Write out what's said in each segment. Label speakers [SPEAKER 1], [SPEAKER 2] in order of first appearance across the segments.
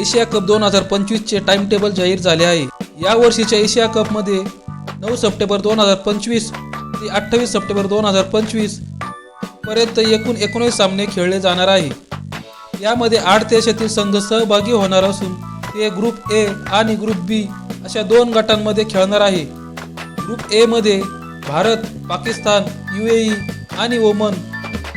[SPEAKER 1] Asia cup दोन हजार पंचवीसचे time table जाहीर झाले आहे. या वर्षीच्या एशिया कपमध्ये नऊ सप्टेंबर दोन हजार पंचवीस ते अठ्ठावीस सप्टेंबर दोन हजार पंचवीसपर्यंत एकूण एकोणीस सामने खेळले जाणार आहे. यामध्ये आठ देशातील संघ सहभागी होणार असून ते ग्रुप ए आणि ग्रुप बी अशा दोन गटांमध्ये खेळणार आहे. ग्रुप एमध्ये भारत पाकिस्तान युएई आणि ओमन.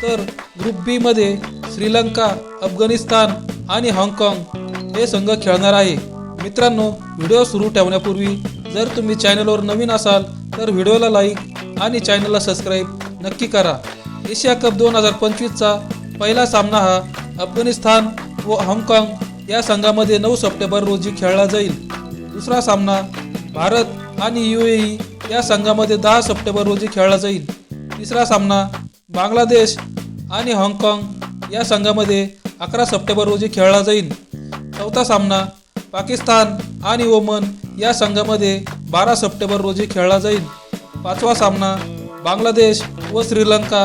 [SPEAKER 1] तर ग्रुप बीमध्ये श्रीलंका अफगाणिस्तान आणि हाँगकाँग. हे संघ खेळणार आहे. मित्रांनो व्हिडिओ सुरू ठेवण्यापूर्वी जर तुम्ही चॅनलवर नवीन असाल तर व्हिडिओला लाईक आणि चॅनलला सबस्क्राईब नक्की करा. एशिया कप दोन हजार पंचवीसचा पहिला सामना हा अफगाणिस्तान व हाँगकाँग या संघामध्ये नऊ सप्टेंबर रोजी खेळला जाईल. दुसरा सामना भारत आणि यू ए या संघामध्ये दहा सप्टेंबर रोजी खेळला जाईल. तिसरा सामना बांगलादेश आणि हाँगकाँग या संघामध्ये अकरा सप्टेंबर रोजी खेळला जाईल. चौथा सामना पाकिस्तान आणि ओमन या संघामध्ये बारा सप्टेंबर रोजी खेळला जाईल. पाचवा सामना बांगलादेश व श्रीलंका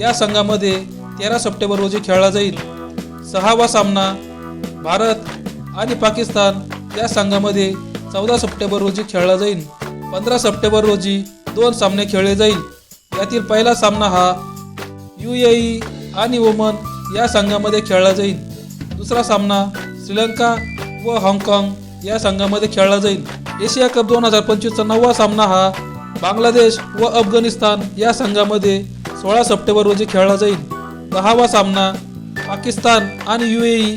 [SPEAKER 1] या संघामध्ये तेरा सप्टेंबर रोजी खेळला जाईल. सहावा सामना भारत आणि पाकिस्तान या संघामध्ये चौदा सप्टेंबर रोजी खेळला जाईल. पंधरा सप्टेंबर रोजी दोन सामने खेळले जाईल. यातील पहिला सामना हा यू ए आणि ओमन या संघामध्ये खेळला जाईल. दुसरा सामना श्रीलंका व हाँगकाँग या संघामध्ये खेळला जाईल. एशिया कप दोन हजार पंचवीसचा नववा सामना हा बांगलादेश व अफगाणिस्तान या संघामध्ये सोळा सप्टेंबर रोजी खेळला जाईल. दहावा सामना पाकिस्तान आणि युएई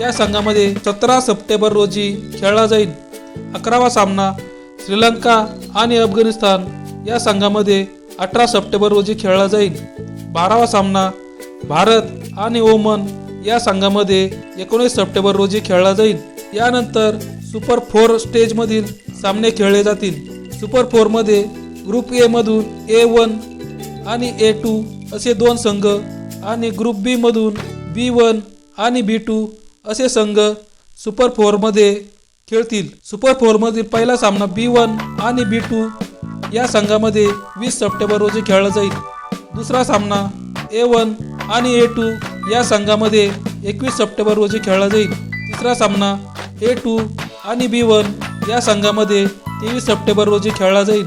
[SPEAKER 1] या संघामध्ये सतरा सप्टेंबर रोजी खेळला जाईल. अकरावा सामना श्रीलंका आणि अफगाणिस्तान या संघामध्ये अठरा सप्टेंबर रोजी खेळला जाईल. बारावा सामना भारत आणि ओमन या संघामध्ये एकोणीस सप्टेंबर रोजी खेळला जाईल. यानंतर सुपर फोर स्टेजमधील सामने खेळले जातील. सुपर फोरमध्ये ग्रुप ए मधून ए वन आणि ए टू असे दोन संघ आणि ग्रुप बी मधून बी वन आणि बी टू असे संघ सुपर फोरमध्ये खेळतील. सुपर फोरमधील पहिला सामना बी वन आणि बी टू या संघामध्ये वीस सप्टेंबर रोजी खेळला जाईल. दुसरा सामना ए वन आणि ए टू या संघामध्ये एकवीस सप्टेंबर रोजी खेळला जाईल. तिसरा सामना ए टू आणि बी वन या संघामध्ये तेवीस सप्टेंबर रोजी खेळला जाईल.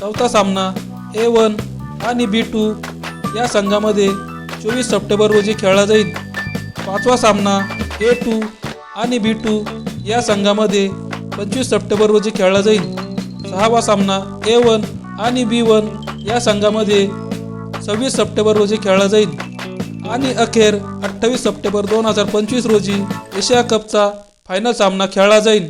[SPEAKER 1] चौथा सामना ए वन आणि बी टू या संघामध्ये चोवीस सप्टेंबर रोजी खेळला जाईल. पाचवा सामना ए टू आणि बी टू या संघामध्ये पंचवीस सप्टेंबर रोजी खेळला जाईल. सहावा सामना ए वन आणि बी वन या संघामध्ये सव्वीस सप्टेंबर रोजी खेळला जाईल. आणि अखेर अठ्ठावीस सप्टेंबर दोन हजार पंचवीस रोजी एशिया कपचा फायनल सामना खेळला जाईल.